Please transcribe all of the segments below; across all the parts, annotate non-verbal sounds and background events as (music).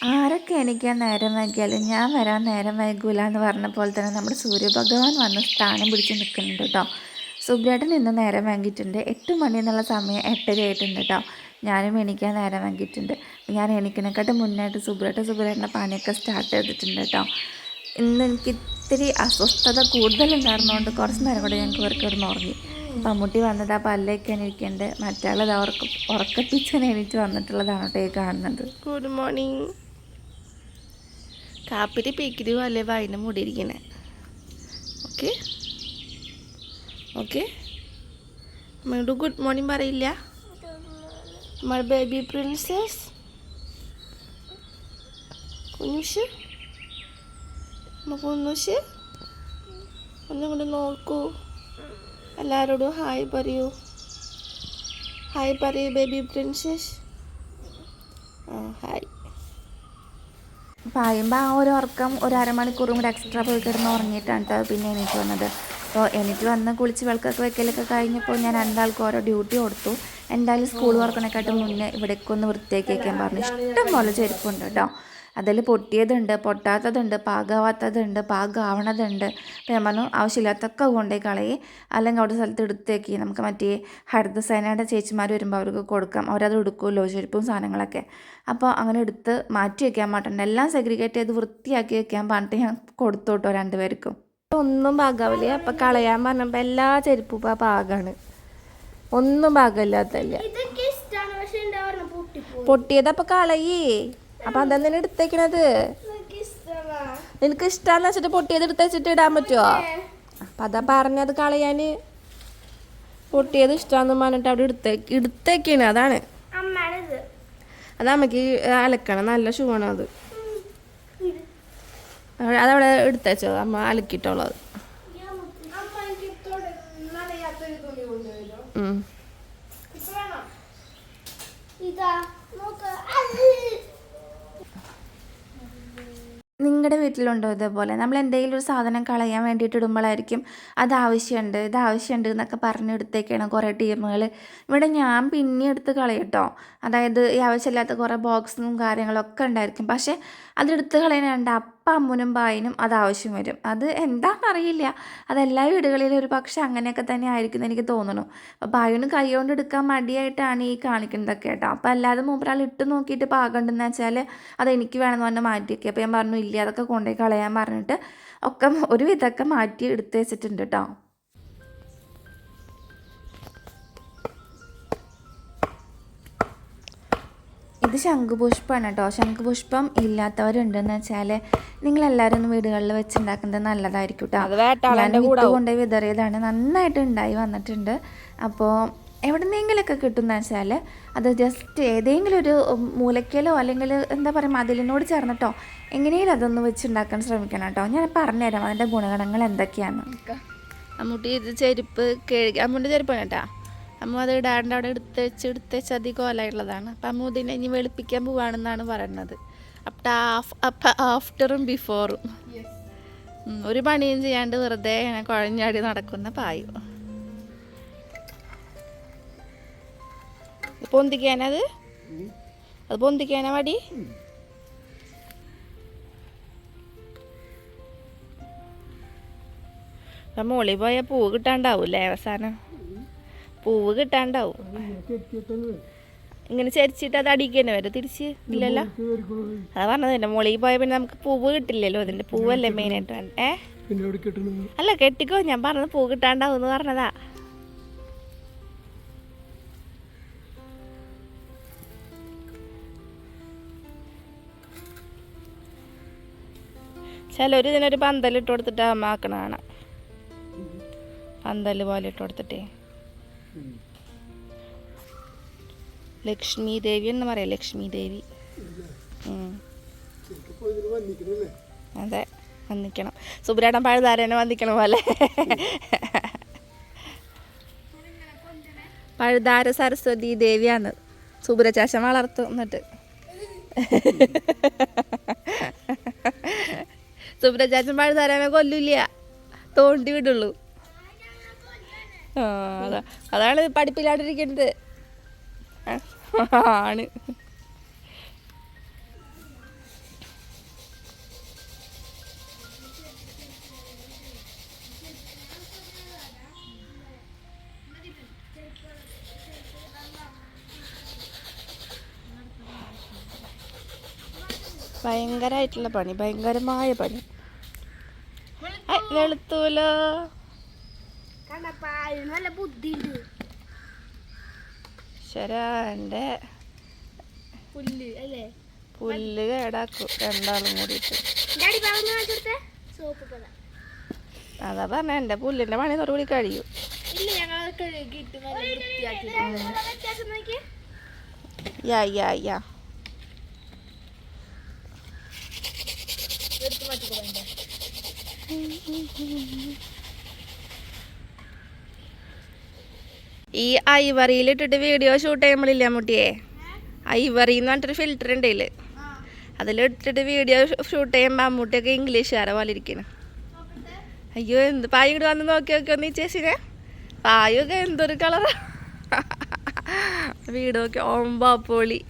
ആരൊക്കെ എണീക്കാൻ നേരം വൈകിയാലും ഞാൻ വരാൻ നേരം വൈകൂല എന്ന് പറഞ്ഞ പോലെ തന്നെ നമ്മുടെ സൂര്യഭഗവാൻ വന്ന് സ്ഥാനം പിടിച്ച് നിൽക്കുന്നുണ്ട് കേട്ടോ. സുബ്രേട്ടൻ ഇന്ന് നേരം വാങ്ങിയിട്ടുണ്ട് എട്ട് മണി എന്നുള്ള സമയം എട്ടര ആയിട്ടുണ്ട് കേട്ടോ. ഞാനും എണീക്കാൻ നേരം വാങ്ങിയിട്ടുണ്ട് ഞാൻ എണീക്കണേക്കാട്ട് മുന്നായിട്ട് സുബ്രേട്ടൻ സുബ്രേട്ടന്റെ പണിയൊക്കെ സ്റ്റാർട്ട് ചെയ്തിട്ടുണ്ട് കേട്ടോ. ഇന്ന് എനിക്ക് ഇത്തിരി അസ്വസ്ഥത കൂടുതലുണ്ടായിരുന്നതുകൊണ്ട് കുറച്ച് നേരം കൂടെ ഞങ്ങൾക്ക് ഇവർക്ക് നിന്ന് ഉറങ്ങി. മമ്മൂട്ടി വന്നത് ആ പല്ലൊക്കെ എണീക്കേണ്ടത് മറ്റാളത് അവർക്ക് ഉറക്കപ്പിച്ചനെ എണീറ്റ് വന്നിട്ടുള്ളതാണ് കേട്ടോ ഈ കാണുന്നത്. ഗുഡ് മോർണിംഗ് കാപ്പിരി പീക്കിരി പോലെ വായന മൂടിയിരിക്കണേ. ഓക്കെ ഓക്കെ നിങ്ങളുടെ ഗുഡ് മോർണിംഗ് പറയില്ല. മൈ ബേബി പ്രിൻസസ് കുഞ്ഞുഷ്. കുഞ്ഞുഷ്. ഒന്നും കൂടെ നോക്കൂ. എല്ലാവരോടും ഹായ് പറയൂ. ഹായ് പറയൂ ബേബി പ്രിൻസസ് ആ ഹായ്. പായുമ്പോൾ ആ ഒരു ഉറക്കം ഒരു അരമണിക്കൂറും കൂടെ എക്സ്ട്രാ പോയി കിടന്ന് ഉറങ്ങിയിട്ടാണ് കേട്ടോ പിന്നെ എനിക്ക് വന്നത്. അപ്പോൾ എനിക്ക് വന്ന് കുളിച്ച് വിളക്കൊക്കെ വെക്കലൊക്കെ കഴിഞ്ഞപ്പോൾ ഞാൻ രണ്ടാൾക്കും ഓരോ ഡ്യൂട്ടി കൊടുത്തു. എന്തായാലും സ്കൂൾ തുറക്കണേക്കാട്ടും മുന്നേ ഇവിടേക്കൊന്ന് വൃത്തിയാക്കി വയ്ക്കാൻ പറഞ്ഞു. ഇഷ്ടം പോലെ ചെരുപ്പുണ്ട് കേട്ടോ അതിൽ പൊട്ടിയതുണ്ട് പൊട്ടാത്തതുണ്ട് പാകാവാത്തതുണ്ട് പാകാവണതുണ്ട്. അപ്പോൾ ഞാൻ പറഞ്ഞു ആവശ്യമില്ലാത്തൊക്കെ കൊണ്ടേ കളയി. അല്ലെങ്കിൽ അവിടെ സ്ഥലത്ത് എടുത്തേക്ക്. നമുക്ക് മറ്റേ ഹരിതസേനയുടെ ചേച്ചിമാർ വരുമ്പോൾ അവർക്ക് കൊടുക്കാം. അവരത് എടുക്കുമല്ലോ ചെരുപ്പും സാധനങ്ങളൊക്കെ. അപ്പോൾ അങ്ങനെ എടുത്ത് മാറ്റി വെക്കാൻ പാട്ടുണ്ട് എല്ലാം സെഗ്രിഗേറ്റ് ചെയ്ത് വൃത്തിയാക്കി വെക്കാൻ പറഞ്ഞിട്ട് ഞാൻ കൊടുത്തു കേട്ടോ രണ്ടുപേർക്കും. ഒന്നും പാകാവില്ല. അപ്പം കളയാൻ പറഞ്ഞപ്പോൾ എല്ലാ ചെരുപ്പും ഇപ്പം പാകാണ്. ഒന്നും പാകമില്ലാത്തല്ല പൊട്ടിയത് അപ്പൊ കളയേ. അപ്പൊ അതെന്തിനാ എടുത്തേക്കണത്? എനിക്ക് ഇഷ്ടമാണ് നിനക്ക് ഇഷ്ടാന്ന് വെച്ചിട്ട് പൊട്ടിയത് എടുത്ത് വെച്ചിട്ട് ഇടാൻ പറ്റുമോ അപ്പൊ അതാ പറഞ്ഞത് കളയാന്. പൊട്ടിയത് ഇഷ്ടാന്ന് പറഞ്ഞിട്ട് അവിടെ എടുത്തേ എടുത്തേക്കാണ് അതാണ്. ഇത് അത് അമ്മയ്ക്ക് അലക്കണം നല്ല ഷൂ ആണ് അത് അതവിടെ എടുത്തേച്ചോ അമ്മ അലക്കിയിട്ടുള്ളത്. അമ്മ എനിക്ക് നനയാത്തൊരു തുണി കൊണ്ടുവരും ഉം. ഇപ്പൊ വേണം ഇതാ നോക്ക് നിങ്ങളുടെ വീട്ടിലുണ്ടോ ഇതേപോലെ? നമ്മൾ എന്തെങ്കിലും ഒരു സാധനം കളയാൻ വേണ്ടിയിട്ട് ഇടുമ്പോഴായിരിക്കും അത് ആവശ്യമുണ്ട് ഇത് ആവശ്യമുണ്ട് എന്നൊക്കെ പറഞ്ഞെടുത്തേക്കാണ് കുറേ ടീമുകൾ ഇവിടെ ഞാൻ പിന്നെ എടുത്ത് കളയട്ടോ. അതായത് ഈ ആവശ്യമില്ലാത്ത കുറേ ബോക്സും കാര്യങ്ങളൊക്കെ ഉണ്ടായിരിക്കും. പക്ഷേ അതെടുത്ത് കളയാനുണ്ട് അപ്പം അമ്മുനും ബായിനും അത് ആവശ്യം വരും. അത് എന്താണെന്നറിയില്ല. അതെല്ലാ വീടുകളിലും ഒരു പക്ഷേ അങ്ങനെയൊക്കെ തന്നെ ആയിരിക്കും എന്ന് എനിക്ക് തോന്നുന്നു. അപ്പോൾ ബായുന് കൈ കൊണ്ട് എടുക്കാൻ മടിയായിട്ടാണ് ഈ കാണിക്കുന്നതൊക്കെ കേട്ടോ. അപ്പോൾ അല്ലാതെ മൂപ്പരാൾ ഇട്ട് നോക്കിയിട്ട് പാകമുണ്ടെന്ന് വെച്ചാൽ അത് എനിക്ക് വേണമെന്ന് പറഞ്ഞാൽ മാറ്റിയൊക്കെ അപ്പോൾ ഞാൻ പറഞ്ഞു ഇല്ല അതൊക്കെ കൊണ്ടുപോയി കളയാൻ പറഞ്ഞിട്ട് ഒക്കെ ഒരു വിധമൊക്കെ മാറ്റി എടുത്ത് വെച്ചിട്ടുണ്ട് കേട്ടോ. ഇത് ശംഖുപുഷ്പമാണ് കേട്ടോ. ശംഖുപുഷ്പം ഇല്ലാത്തവരുണ്ടെന്ന് വെച്ചാൽ നിങ്ങളെല്ലാവരും ഒന്ന് വീടുകളിൽ വെച്ചുണ്ടാക്കുന്നത് നല്ലതായിരിക്കും കേട്ടോ. ഞാൻ വിത്ത് കൊണ്ടുപോയി വിതറിയതാണ്. നന്നായിട്ട് ഉണ്ടായി വന്നിട്ടുണ്ട്. അപ്പോൾ എവിടെന്നെങ്കിലൊക്കെ കിട്ടുന്ന വെച്ചാൽ അത് ജസ്റ്റ് ഏതെങ്കിലും ഒരു മൂലക്കലോ അല്ലെങ്കിൽ എന്താ പറയുക മതിലിനോട് ചേർന്നിട്ടോ എങ്ങനെയും അതൊന്ന് വെച്ചുണ്ടാക്കാൻ ശ്രമിക്കണം കേട്ടോ. ഞാൻ പറഞ്ഞുതരാം അതിന്റെ ഗുണഗണങ്ങൾ എന്തൊക്കെയാണ് അമ്മൂട്ടി ഇത് ചെരുപ്പ് കഴുകി അമ്മൂന്റെ ചെരുപ്പാണ് കേട്ടാ. അമ്മ അത് ഇടാണ്ട് അവിടെ എടുത്ത് വെച്ച് എടുത്ത് വെച്ച് കോലായിട്ടുള്ളതാണ് അപ്പം അമ്മ ഇതിനെ ഇനി വെളുപ്പിക്കാൻ പോവാണെന്നാണ് പറയുന്നത്. അപ്പം അപ്പം ആഫ്റ്ററും ബിഫോറും ഒരു പണിയും ചെയ്യാണ്ട് വെറുതെ ഇങ്ങനെ കുഴഞ്ഞാടി നടക്കുന്ന പായു. പൊന്തിക്കാനത് അത്? പൊന്തിക്കാനാ മടി മുകളിൽ പോയാൽ പൂ കിട്ടാണ്ടാവൂല്ലേ അവസാനം? പൂവ് കിട്ടാണ്ടാവും. ഇങ്ങനെ ചരിച്ചിട്ട് അത് അടിക്ക് തന്നെ വരും. തിരിച്ച് ഇല്ലല്ലോ? അതാ പറഞ്ഞത് എന്റെ മുകളിൽ പോയാൽ പിന്നെ നമുക്ക് പൂവ് കിട്ടില്ലല്ലോ. അതിന്റെ പൂവല്ലേ മെയിനായിട്ട് വേണ്ട ഏ? അല്ല കെട്ടിക്കോ. ഞാൻ പറഞ്ഞത് പൂ കിട്ടാണ്ടാവും എന്ന് പറഞ്ഞതാ. ചിലർ ഇതിനൊരു പന്തലിട്ട് കൊടുത്തിട്ട് അമ്മ ആക്കണ കാണാം. പന്തൽ പോലെ ഇട്ട് കൊടുത്തിട്ടേ. ലക്ഷ്മി ദേവി എന്ന് പറയാം ലക്ഷ്മി ദേവി. അതെ വന്നിക്കണം. സുബ്രാടൻ പഴുതാരനെ വന്നിക്കണം പോലെ. പഴുതാര സരസ്വതി ദേവിയാണ്. സുബ്രചാശം വളർത്തു എന്നിട്ട്. സുബ്രചാച്ചൻ പഴുതാരനെ കൊല്ലില്ല. തോണ്ടി വിടുള്ളൂ. അതാണ് പഠിപ്പില്ലാണ്ടിരിക്കുന്നത്. ആണ്. ഭയങ്കരമായിട്ടുള്ള പണി ഭയങ്കരമായ പണി. വെളുത്തൂലോ? നല്ല ബുദ്ധിയുണ്ട്. ശരാന്റെ പുല്ല് അല്ലേ? പുല്ല് കേടാക്കും രണ്ടാളും കൂടിയിട്ട്. അതാ പറഞ്ഞ എന്റെ പുല്ലിന്റെ പണി കഴിയും. വൃത്തിയാക്കി വ്യത്യാസം നോക്കിയേ? യാ യാ യാ. എടുത്ത് മാറ്റിക്കോ ഈ ഐവറിയിലിട്ടിട്ട് വീഡിയോ ഷൂട്ട് ചെയ്യുമ്പോഴില്ല മുട്ടിയെ ഐവറി എന്ന് പറഞ്ഞിട്ടൊരു ഫിൽറ്റർ ഉണ്ട് ഇതിൽ അതിലിട്ടിട്ട് വീഡിയോ ഷൂട്ട് ചെയ്യുമ്പോൾ അമ്മൂട്ടിയൊക്കെ ഇംഗ്ലീഷുകാരെ പോലെ ഇരിക്കുന്നു അയ്യോ എന്ത് പായ ഇങ്ങോട്ട് വന്ന് നോക്കി നോക്കി ഒന്ന് ചേച്ചിനെ. പായൊക്കെ എന്തൊരു കളറാ വീട് നോക്കി പൊളി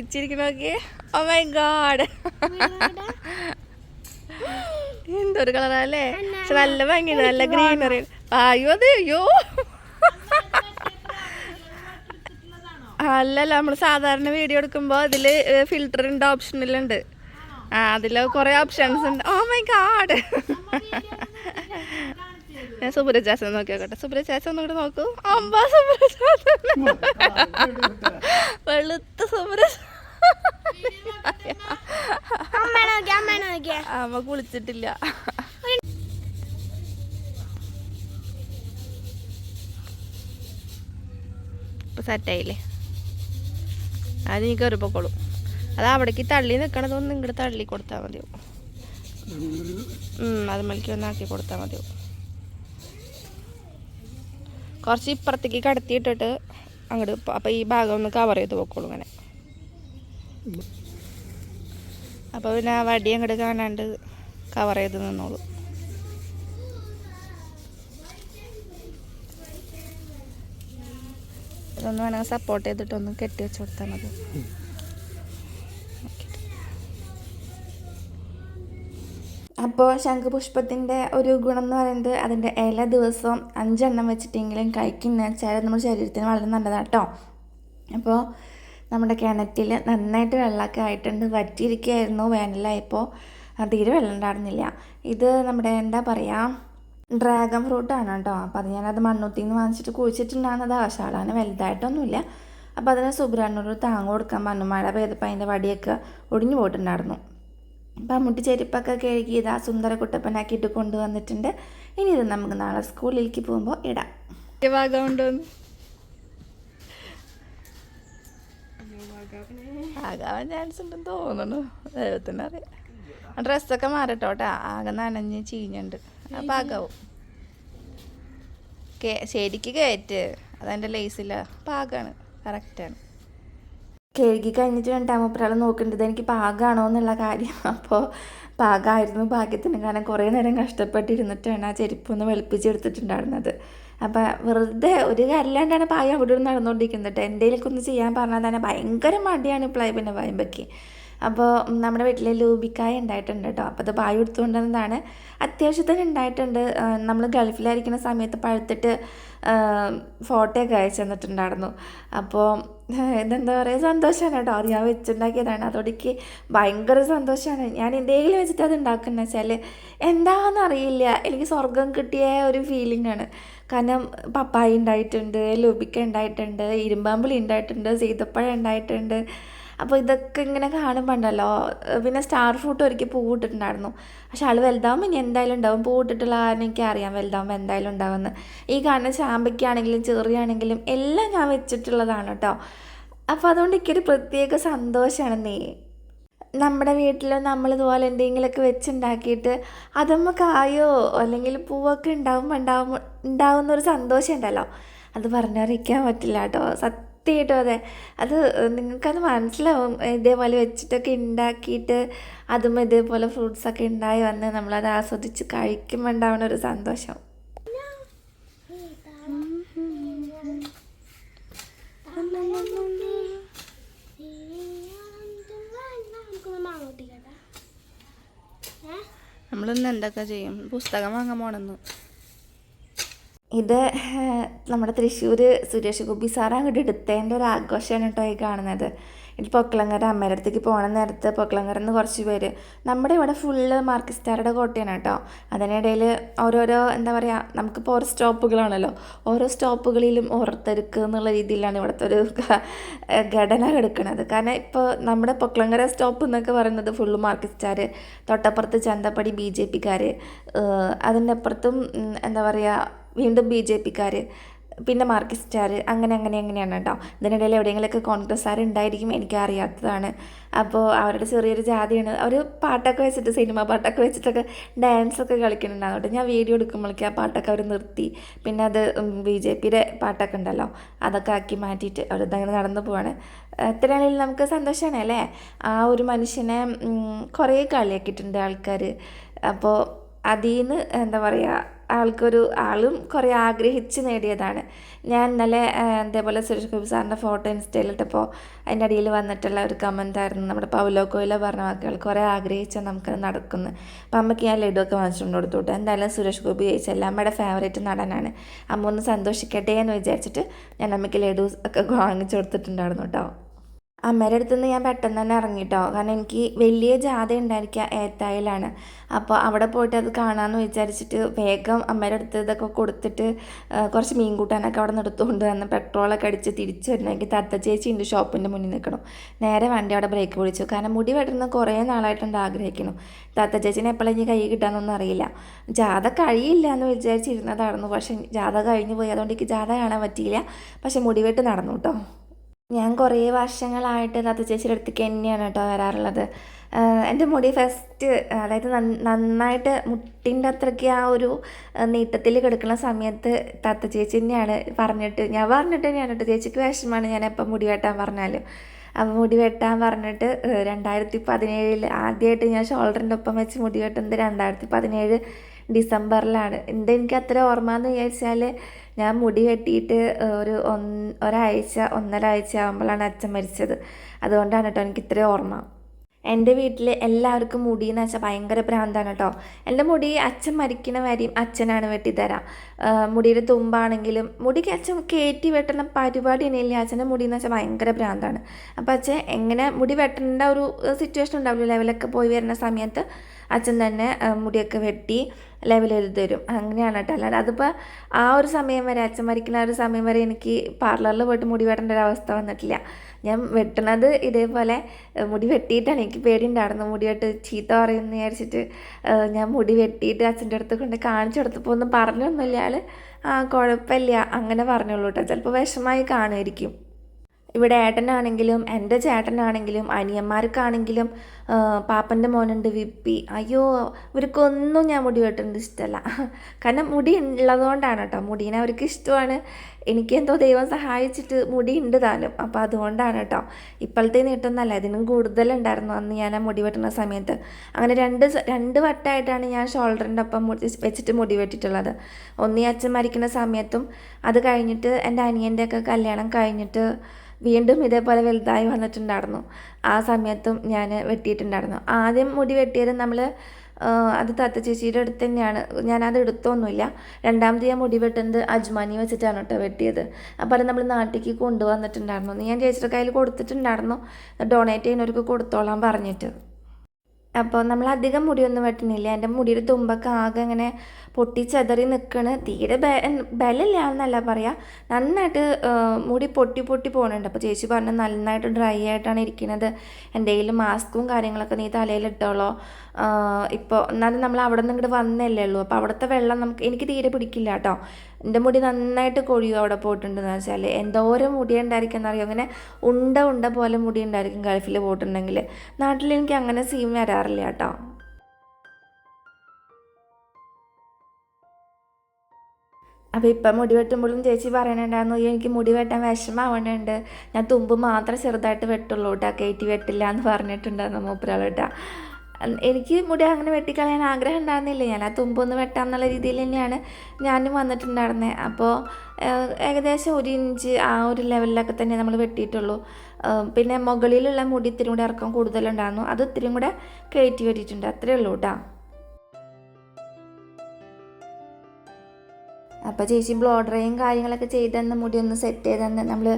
ഇച്ചിരിക്കുന്ന നോക്കിയേ. ഓ മൈ ഗാഡ് എന്തൊരു കളറാ അല്ലേ? പക്ഷെ നല്ല ഭംഗി നല്ല ഗ്രീനറി പായോ അത്? അയ്യോ. അല്ലല്ല നമ്മൾ സാധാരണ വീഡിയോ എടുക്കുമ്പോൾ ഇതിൽ ഫിൽറ്ററിന്റെ ഓപ്ഷനിലുണ്ട് ആ അതിൽ കുറേ ഓപ്ഷൻസ് ഉണ്ട് ഓ മൈ ഗാഡ് ഞാൻ സുബ്രജാസൻ നോക്കി നോക്കട്ടെ സുബ്രജാസൻ ഒന്നുകൂടെ നോക്കൂ. അമ്പ സുബ്രജാസൻ വെളുത്ത സുബ്രജ അമ്മേനെ നോക്കിയേ അമ്മേനെ നോക്കിയേ അമ്മ കുളിച്ചിട്ടില്ല ഇപ്പൊ സെറ്റായില്ലേ? അത് നീ കയറി പൊക്കോളും അത് അവിടേക്ക് തള്ളി നിൽക്കണതൊന്നും ഇങ്ങോട്ട് തള്ളി കൊടുത്താൽ മതിയാവും. അത് മലിക്ക് ഒന്നാക്കി കൊടുത്താൽ മതിയാവും. കുറച്ച് ഇപ്പുറത്തേക്ക് കടത്തിയിട്ടിട്ട് അങ്ങോട്ട് അപ്പം ഈ ഭാഗം ഒന്ന് കവർ ചെയ്ത് പോക്കോളൂ ഇങ്ങനെ. അപ്പോൾ പിന്നെ ആ വടി അങ്ങോട്ട് കാണാണ്ട് കവർ ചെയ്ത് നിന്നോളൂ. ഇതൊന്ന് വേണമെങ്കിൽ സപ്പോർട്ട് ചെയ്തിട്ടൊന്ന് കെട്ടി വെച്ച് കൊടുത്താൽ മതി. അപ്പോൾ ശംഖുപുഷ്പത്തിന്റെ ഒരു ഗുണം എന്ന് പറയുന്നത് അതിന്റെ ഇല ദിവസം അഞ്ചെണ്ണം വെച്ചിട്ടെങ്കിലും കഴിക്കുന്ന വെച്ചാൽ നമ്മുടെ ശരീരത്തിന് വളരെ നല്ലതാണ് കേട്ടോ അപ്പോൾ നമ്മുടെ കിണറ്റിൽ നന്നായിട്ട് വെള്ളമൊക്കെ ആയിട്ടുണ്ട്. വറ്റിയിരിക്കുകയായിരുന്നു വേനലായപ്പോൾ തീരെ വെള്ളം ഉണ്ടായിരുന്നില്ല. ഇത് നമ്മുടെ എന്താ പറയുക ഡ്രാഗൺ ഫ്രൂട്ടാണ് കേട്ടോ. അപ്പോൾ അത് ഞാനത് മണ്ണൂത്തിൽ നിന്ന് വാങ്ങിച്ചിട്ട് കുഴിച്ചിട്ടുണ്ടാകുന്നത് ആശാളാണ് വലുതായിട്ടൊന്നുമില്ല. അപ്പോൾ അതിനെ സുബ്രാനോട് താങ്ങ് കൊടുക്കാൻ പറഞ്ഞു. മഴ പെയ്തപ്പോൾ അതിന്റെ വടിയൊക്കെ ഒടിഞ്ഞു പോയിട്ടുണ്ടായിരുന്നു. അപ്പം അമ്മൂട്ടി ചെരുപ്പൊക്കെ കഴുകി ഇതാ സുന്ദര കുട്ടപ്പനാക്കിയിട്ട് കൊണ്ടുവന്നിട്ടുണ്ട്. ഇനി ഇത് നമുക്ക് നാളെ സ്കൂളിലേക്ക് പോകുമ്പോൾ ഇടാം. ആകാൻ ചാൻസ് ഉണ്ടെന്ന് തോന്നുന്നു. ദൈവത്തിനറിയാം. ഡ്രസ്സൊക്കെ മാറട്ടോട്ടാ ആകെ നനഞ്ഞ് ചീഞ്ഞുണ്ട്. പാകാവും കേ ശരിക്ക് കയറ്റ് അതെന്റെ ലേസില്ല പാകാണ് കറക്റ്റാണ് കഴുകി കഴിഞ്ഞിട്ട് രണ്ടാം ഒരാൾ നോക്കേണ്ടത് എനിക്ക് പാകമാണോ എന്നുള്ള കാര്യം. അപ്പോൾ പാകമായിരുന്നു ഭാഗ്യത്തിന് കാരണം കുറേ നേരം കഷ്ടപ്പെട്ടിരുന്നിട്ടാണ് ആ ചെരുപ്പൊന്ന് വെളുപ്പിച്ചെടുത്തിട്ടുണ്ടായിരുന്നത്. അപ്പം വെറുതെ ഒരു കാര്യമില്ലാണ്ടാണ് പായ അവിടെ നടന്നുകൊണ്ടിരിക്കുന്നത്. എന്തെങ്കിലുമൊക്കെ ഒന്ന് ചെയ്യാൻ പറഞ്ഞാൽ തന്നെ ഭയങ്കര മടിയാണ് ഇപ്പോൾ പിന്നെ പായമ്പയ്ക്ക് അപ്പോൾ നമ്മുടെ വീട്ടിൽ ലൂബിക്കായ ഉണ്ടായിട്ടുണ്ട് കേട്ടോ. അപ്പോൾ അത് പായ എടുത്തുകൊണ്ടുവന്നതാണ് അത്യാവശ്യത്തിന് ഉണ്ടായിട്ടുണ്ട്. നമ്മൾ ഗൾഫിലായിരിക്കുന്ന സമയത്ത് പഴുത്തിട്ട് ഫോട്ടോ ഒക്കെ അയച്ചു തന്നിട്ടുണ്ടായിരുന്നു. അപ്പോൾ ഇതെന്താ പറയുക സന്തോഷമാണ് കേട്ടോ. അത് ഞാൻ വെച്ചുണ്ടാക്കിയതാണ്. അതോടേക്ക് ഭയങ്കര സന്തോഷമാണ് ഞാൻ എന്തെങ്കിലും വെച്ചിട്ട് അത് ഉണ്ടാക്കുന്നത് വെച്ചാൽ എന്താണെന്ന് അറിയില്ല. എനിക്ക് സ്വർഗം കിട്ടിയ ഒരു ഫീലിംഗ് ആണ്. കാരണം പപ്പായ ഉണ്ടായിട്ടുണ്ട് ലുബിക്ക ഉണ്ടായിട്ടുണ്ട് ഇരുമ്പാമ്പിളി ഉണ്ടായിട്ടുണ്ട് സീതപ്പഴം ഉണ്ടായിട്ടുണ്ട്. അപ്പോൾ ഇതൊക്കെ ഇങ്ങനെ കാണുമ്പോണ്ടല്ലോ പിന്നെ സ്റ്റാർ ഫ്രൂട്ട് ഒരിക്കൽ പൂവിട്ടിട്ടുണ്ടായിരുന്നു പക്ഷെ ആൾ വലുതാവുമ്പോൾ ഇനി എന്തായാലും ഉണ്ടാവും. പൂവിട്ടിട്ടുള്ള കാരണം എനിക്ക് അറിയാം. വലുതാവുമ്പോൾ എന്തായാലും ഉണ്ടാവുമെന്ന്. ഈ കാണുന്ന ചാമ്പയ്ക്കാണെങ്കിലും ചെറിയാണെങ്കിലും എല്ലാം ഞാൻ വെച്ചിട്ടുള്ളതാണ് കേട്ടോ അപ്പോൾ അതുകൊണ്ട് എനിക്കൊരു പ്രത്യേക സന്തോഷമാണ് നമ്മുടെ വീട്ടിൽ നമ്മൾ ഇതുപോലെ എന്തെങ്കിലുമൊക്കെ വെച്ചുണ്ടാക്കിയിട്ട് അതമ്മ കായോ? അല്ലെങ്കിൽ പൂവൊക്കെ ഉണ്ടാവുമ്പോൾ ഉണ്ടാവും ഉണ്ടാവുന്ന ഒരു സന്തോഷം ഉണ്ടല്ലോ അത് പറഞ്ഞറിയിക്കാൻ പറ്റില്ല കേട്ടോ സത്യമായിട്ടും അതെ. അത് നിങ്ങൾക്കത് മനസ്സിലാവും. ഇതേപോലെ വെച്ചിട്ടൊക്കെ ഉണ്ടാക്കിയിട്ട് അതും ഇതേപോലെ ഫ്രൂട്ട്സൊക്കെ ഉണ്ടായി വന്ന് നമ്മളത് ആസ്വദിച്ച് കഴിക്കുമ്പോൾ ഉണ്ടാവുന്ന ഒരു സന്തോഷം. നമ്മളിന്ന് എന്തൊക്കെ ചെയ്യും? പുസ്തകം വാങ്ങാൻ പോണെന്ന്. ഇത് (laughs) നമ്മുടെ തൃശ്ശൂർ സുരേഷ് ഗോപി സാർ അങ്ങോട്ട് എടുത്തതിന്റെ ഒരു ആഘോഷമാണ് കേട്ടോ ഈ കാണുന്നത്. ഇത് പൊക്കളങ്കര അമ്മയുടെ അടുത്തേക്ക് പോകണ നേരത്ത് പൊക്കളങ്ങര നിന്ന് കുറച്ച് പേര്. നമ്മുടെ ഇവിടെ ഫുള്ള് മാർക്കിസ്റ്റാരുടെ കോട്ടയാണ് കേട്ടോ. അതിനിടയിൽ ഓരോരോ എന്താ പറയുക നമുക്കിപ്പോൾ ഓരോ സ്റ്റോപ്പുകളാണല്ലോ. ഓരോ സ്റ്റോപ്പുകളിലും ഓരോരുത്തർക്ക് എന്നുള്ള രീതിയിലാണ് ഇവിടുത്തെ ഒരു (laughs) ഘടന എടുക്കുന്നത്. കാരണം ഇപ്പോൾ നമ്മുടെ പൊക്കളങ്കര സ്റ്റോപ്പ് എന്നൊക്കെ പറയുന്നത് ഫുള്ള് മാർക്കിസ്റ്റാർ തൊട്ടപ്പുറത്ത് ചന്തപ്പടി ബി ജെ പിക്കാർ അതിന്റെ അപ്പുറത്തും എന്താ പറയുക വീണ്ടും ബി ജെ പിക്കാർ പിന്നെ മാർക്കിസ്റ്റാർ അങ്ങനെ അങ്ങനെ അങ്ങനെയാണ് കേട്ടോ. ഇതിനിടയിൽ എവിടെയെങ്കിലുമൊക്കെ കോൺഗ്രസ്സുകാർ ഉണ്ടായിരിക്കും എനിക്ക് അറിയാത്തതാണ് അപ്പോൾ അവരുടെ ചെറിയൊരു ജാതിയാണ്. അവർ പാട്ടൊക്കെ വെച്ചിട്ട് സിനിമ പാട്ടൊക്കെ വെച്ചിട്ടൊക്കെ ഡാൻസൊക്കെ കളിക്കുന്നുണ്ടാവും കേട്ടോ ഞാൻ വീഡിയോ എടുക്കുമ്പോഴേക്ക് ആ പാട്ടൊക്കെ അവർ നിർത്തി. പിന്നെ അത് ബി ജെ പിയുടെ പാട്ടൊക്കെ ഉണ്ടല്ലോ അതൊക്കെ ആക്കി മാറ്റിയിട്ട് അവർ ഇതങ്ങനെ നടന്നു പോവാണ്. എത്രയാണെങ്കിലും നമുക്ക് സന്തോഷമാണ് അല്ലേ? ആ ഒരു മനുഷ്യനെ കുറേ കളിയാക്കിയിട്ടുണ്ട് ആൾക്കാർ അപ്പോൾ അതിൽ നിന്ന് എന്താ പറയുക ആൾക്കൊരു ആളും കുറേ ആഗ്രഹിച്ച് നേടിയതാണ്. ഞാൻ ഇന്നലെ ഇതേപോലെ സുരേഷ് ഗോപി സാറിന്റെ ഫോട്ടോ ഇൻസ്റ്റയിലിട്ടപ്പോൾ അതിന്റെ അടിയിൽ വന്നിട്ടുള്ള ഒരു കമന്റായിരുന്നു നമ്മുടെ പൗലോ കോയിലോ പറഞ്ഞ വാക്കുകൾ കുറേ ആഗ്രഹിച്ചാൽ നമുക്കത് നടക്കുന്നു. അപ്പം അമ്മയ്ക്ക് ഞാൻ ലഡു ഒക്കെ കൊടുത്തു വിട്ടു എന്തായാലും സുരേഷ് ഗോപി ജയിച്ചല്ല അമ്മയുടെ ഫേവറേറ്റ് നടനാണ്. അമ്മ ഒന്ന് സന്തോഷിക്കട്ടെ എന്ന് വിചാരിച്ചിട്ട് ഞാൻ അമ്മയ്ക്ക് ലഡു ഒക്കെ വാങ്ങിച്ചു കൊടുത്തിട്ടുണ്ടായിരുന്നു കേട്ടോ. അമ്മയുടെ നിന്ന് ഞാൻ പെട്ടെന്ന് തന്നെ ഇറങ്ങിട്ടോ. കാരണം എനിക്ക് വലിയ ജാഥ ഉണ്ടായിരിക്കുക ഏത്തായിലാണ്. അപ്പോൾ അവിടെ പോയിട്ട് അത് കാണാമെന്ന് വിചാരിച്ചിട്ട് വേഗം അമ്മയുടെ അടുത്ത് ഇതൊക്കെ കൊടുത്തിട്ട് കുറച്ച് മീൻ കൂട്ടാനൊക്കെ അവിടെ നിന്ന് എടുത്തുകൊണ്ട് വന്ന് പെട്രോളൊക്കെ അടിച്ച് തിരിച്ചു വരണമെങ്കിൽ തത്ത ചേച്ചി ഉണ്ട് ഷോപ്പിന്റെ മുന്നിൽ നിൽക്കണം. നേരെ വണ്ടി അവിടെ ബ്രേക്ക് പിടിച്ചു. കാരണം മുടി വെട്ടുന്ന കുറേ നാളായിട്ടുണ്ട് ആഗ്രഹിക്കണം തത്ത ചേച്ചിനെ എപ്പോഴും ഇനി കൈ കിട്ടാമെന്നൊന്നും അറിയില്ല. ജാഥ കഴിയില്ല എന്ന് വിചാരിച്ചിരുന്നതായിരുന്നു. പക്ഷേ ജാഥ കഴിഞ്ഞു പോയി. അതുകൊണ്ട് എനിക്ക് ജാഥ കാണാൻ പറ്റിയില്ല. പക്ഷെ മുടിവെട്ട് നടന്നു കേട്ടോ. ഞാൻ കുറേ വർഷങ്ങളായിട്ട് തത്ത ചേച്ചിയുടെ അടുത്തേക്ക് തന്നെയാണ് കേട്ടോ വരാറുള്ളത്. എന്റെ മുടി ഫസ്റ്റ് അതായത് നന്നായിട്ട് മുട്ടിന്റെ അത്രയ്ക്ക് ആ ഒരു നീട്ടത്തിൽ കിടക്കുന്ന സമയത്ത് തത്ത ചേച്ചി തന്നെയാണ് പറഞ്ഞിട്ട് ഞാൻ പറഞ്ഞിട്ട് ഞാൻ കേട്ടോ ചേച്ചിക്ക് വിഷമമാണ് ഞാൻ എപ്പം മുടി വെട്ടാൻ പറഞ്ഞാലും. അപ്പോൾ മുടി വെട്ടാൻ പറഞ്ഞിട്ട് രണ്ടായിരത്തി പതിനേഴിൽ ആദ്യമായിട്ട് ഞാൻ ഷോൾഡറിന്റെ ഒപ്പം വെച്ച് മുടി വെട്ടുന്നത് രണ്ടായിരത്തി പതിനേഴ് ഡിസംബറിലാണ്. എന്താ എനിക്ക് അത്ര ഓർമ്മ എന്ന് വിചാരിച്ചാൽ ഞാൻ മുടി കെട്ടിയിട്ട് ഒരു ഒരാഴ്ച ഒന്നര ആഴ്ച ആകുമ്പോഴാണ് അച്ഛൻ മരിച്ചത്. അതുകൊണ്ടാണ് കേട്ടോ എനിക്ക് ഇത്രയും ഓർമ്മ. എന്റെ വീട്ടിൽ എല്ലാവർക്കും മുടി എന്ന് വെച്ചാൽ ഭയങ്കര ഭ്രാന്താണ് കേട്ടോ എന്റെ മുടി അച്ഛൻ മരിക്കണ വരെയും അച്ഛനാണ് വെട്ടിത്തരാം. മുടിയുടെ തുമ്പാണെങ്കിലും മുടിക്ക് അച്ഛൻ കയറ്റി വെട്ടുന്ന പരിപാടി തന്നെയില്ല അച്ഛന്റെ മുടി എന്ന് വെച്ചാൽ ഭയങ്കര ഭ്രാന്താണ്. അപ്പോൾ അച്ഛൻ എങ്ങനെ മുടി വെട്ടേണ്ട ഒരു സിറ്റുവേഷൻ ഉണ്ടാവില്ല. ലെവലൊക്കെ പോയി വരുന്ന സമയത്ത് അച്ഛൻ തന്നെ മുടിയൊക്കെ വെട്ടി ലെവൽ എഴുതി തരും അങ്ങനെയാണ് കേട്ടോ. അല്ലാതെ അതിപ്പോൾ ആ ഒരു സമയം വരെ അച്ഛൻ മരിക്കുന്ന ആ ഒരു സമയം വരെ എനിക്ക് പാർലറിൽ പോയിട്ട് മുടി വെട്ടേണ്ട ഒരു അവസ്ഥ വന്നിട്ടില്ല. ഞാൻ വെട്ടണത് ഇതേപോലെ മുടി വെട്ടിയിട്ടാണ്. എനിക്ക് പേടിയുണ്ടായിരുന്നു. മുടി വെട്ട് ചീത്ത പറയുമെന്ന് വിചാരിച്ചിട്ട് ഞാൻ മുടി വെട്ടിയിട്ട് അച്ഛന്റെ അടുത്ത് കൊണ്ട് കാണിച്ചു കൊടുത്തപ്പോൾ ഒന്നും പറഞ്ഞൊന്നുമില്ല. ആൾ ആ കുഴപ്പമില്ല. അങ്ങനെ പറഞ്ഞുള്ളൂ കേട്ടോ. ചിലപ്പോൾ വിഷമായി കാണുമായിരിക്കും. ഇവിടെ ഏട്ടനാണെങ്കിലും എന്റെ ചേട്ടനാണെങ്കിലും അനിയന്മാർക്കാണെങ്കിലും പാപ്പന്റെ മോനുണ്ട് വിപ്പി. അയ്യോ ഇവർക്കൊന്നും ഞാൻ മുടി വെട്ടുന്നത് ഇഷ്ടമല്ല. കാരണം മുടി ഉള്ളതുകൊണ്ടാണ് കേട്ടോ. മുടീനെ അവർക്ക് ഇഷ്ടമാണ്. എനിക്കെന്തോ ദൈവം സഹായിച്ചിട്ട് മുടി ഉണ്ട് താനും. അപ്പോൾ അതുകൊണ്ടാണ് കേട്ടോ. ഇപ്പോഴത്തെ നീട്ടൊന്നല്ല ഇതിനും കൂടുതലുണ്ടായിരുന്നു അന്ന് ഞാൻ ആ മുടി വെട്ടുന്ന സമയത്ത്. അങ്ങനെ രണ്ട് രണ്ട് വട്ടമായിട്ടാണ് ഞാൻ ഷോൾഡറിന്റെ ഒപ്പം വെച്ചിട്ട് മുടി വെട്ടിയിട്ടുള്ളത്. ഒന്നീ അച്ഛൻ മരിക്കുന്ന സമയത്തും അത് കഴിഞ്ഞിട്ട് എന്റെ അനിയന്റെ ഒക്കെ കല്യാണം കഴിഞ്ഞിട്ട് വീണ്ടും ഇതേപോലെ വലുതായി വന്നിട്ടുണ്ടായിരുന്നു. ആ സമയത്തും ഞാൻ വെട്ടിയിട്ടുണ്ടായിരുന്നു. ആദ്യം മുടി വെട്ടിയത് നമ്മൾ അത് തത്ത ചേച്ചിയുടെ അടുത്ത് തന്നെയാണ്. ഞാനത് എടുത്തൊന്നുമില്ല. രണ്ടാമത് ഞാൻ മുടി വെട്ടുന്നത് അജ്മാനി വെച്ചിട്ടാണ് കേട്ടോ വെട്ടിയത്. അപ്പോൾ അത് നമ്മൾ നാട്ടിലേക്ക് കൊണ്ടുവന്നിട്ടുണ്ടായിരുന്നു. ഞാൻ ചേച്ചിയുടെ കയ്യിൽ കൊടുത്തിട്ടുണ്ടായിരുന്നു. ഡൊണേറ്റ് ചെയ്യുന്നവർക്ക് കൊടുത്തോളാൻ പറഞ്ഞിട്ട്. അപ്പോൾ നമ്മൾ അധികം മുടിയൊന്നും വെട്ടണില്ല എന്റെ മുടിയുടെ തുമ്പൊക്കെ ആകെ ഇങ്ങനെ പൊട്ടിച്ചെതറി നിൽക്കണ്. തീരെ ബലമില്ല എന്നല്ല പറയാ. നന്നായിട്ട് മുടി പൊട്ടി പൊട്ടി പോകുന്നുണ്ട് അപ്പോൾ ചേച്ചി പറഞ്ഞു നന്നായിട്ട് ഡ്രൈ ആയിട്ടാണ് ഇരിക്കുന്നത് എന്തെങ്കിലും മാസ്കും കാര്യങ്ങളൊക്കെ നീ തലയിൽ ഇട്ടോളോ. ഇപ്പോൾ എന്നാലും നമ്മൾ അവിടെ നിന്ന് ഇങ്ങോട്ട് വന്നല്ലേ ഉള്ളൂ. അപ്പോൾ അവിടുത്തെ വെള്ളം നമുക്ക് എനിക്ക് തീരെ പിടിക്കില്ല കേട്ടോ എന്റെ മുടി നന്നായിട്ട് കൊഴിയും അവിടെ പോയിട്ടുണ്ടെന്ന് വെച്ചാൽ എന്തോരം മുടി ഉണ്ടായിരിക്കും എന്നറിയോ? അങ്ങനെ ഉണ്ട ഉണ്ട പോലെ മുടി ഉണ്ടായിരിക്കും ഗൾഫിൽ പോയിട്ടുണ്ടെങ്കിൽ നാട്ടിൽ എനിക്ക് അങ്ങനെ സീം വരാറില്ല കേട്ടോ അപ്പോൾ ഇപ്പം മുടി വെട്ടുമ്പോഴും ചേച്ചി പറയണുണ്ടായിരുന്നു "അയ്യോ, എനിക്ക് മുടി വെട്ടാൻ വിഷമാവണുണ്ട് ഞാൻ തുമ്പ് മാത്രം ചെറുതായിട്ട് വെട്ടുള്ളൂ കേട്ടോ കയറ്റി വെട്ടില്ല എന്ന് പറഞ്ഞിട്ടുണ്ടായിരുന്നു മൂപ്പരാൾ കേട്ടോ എനിക്ക് മുടി അങ്ങനെ വെട്ടിക്കളയാൻ ആഗ്രഹം ഉണ്ടായിരുന്നില്ല. ഞാൻ ആ തുമ്പൊന്ന് വെട്ടാം എന്നുള്ള രീതിയിൽ തന്നെയാണ് ഞാനും വന്നിട്ടുണ്ടായിരുന്നത് അപ്പോൾ ഏകദേശം ഒരു ഇഞ്ച് ആ ഒരു ലെവലിലൊക്കെ തന്നെ നമ്മൾ വെട്ടിയിട്ടുള്ളൂ. പിന്നെ മുകളിലുള്ള മുടി ഇത്തിരി കൂടെ ഇറക്കം കൂടുതലുണ്ടായിരുന്നു. അത് ഇത്തിരിയും കൂടെ കയറ്റി വെട്ടിയിട്ടുണ്ട്. അത്രയേ ഉള്ളൂ കേട്ടോ അപ്പോൾ ചേച്ചി ബ്ലോ കാര്യങ്ങളൊക്കെ ചെയ്തെന്ന് മുടി ഒന്ന് സെറ്റ് ചെയ്തെന്ന് നമ്മൾ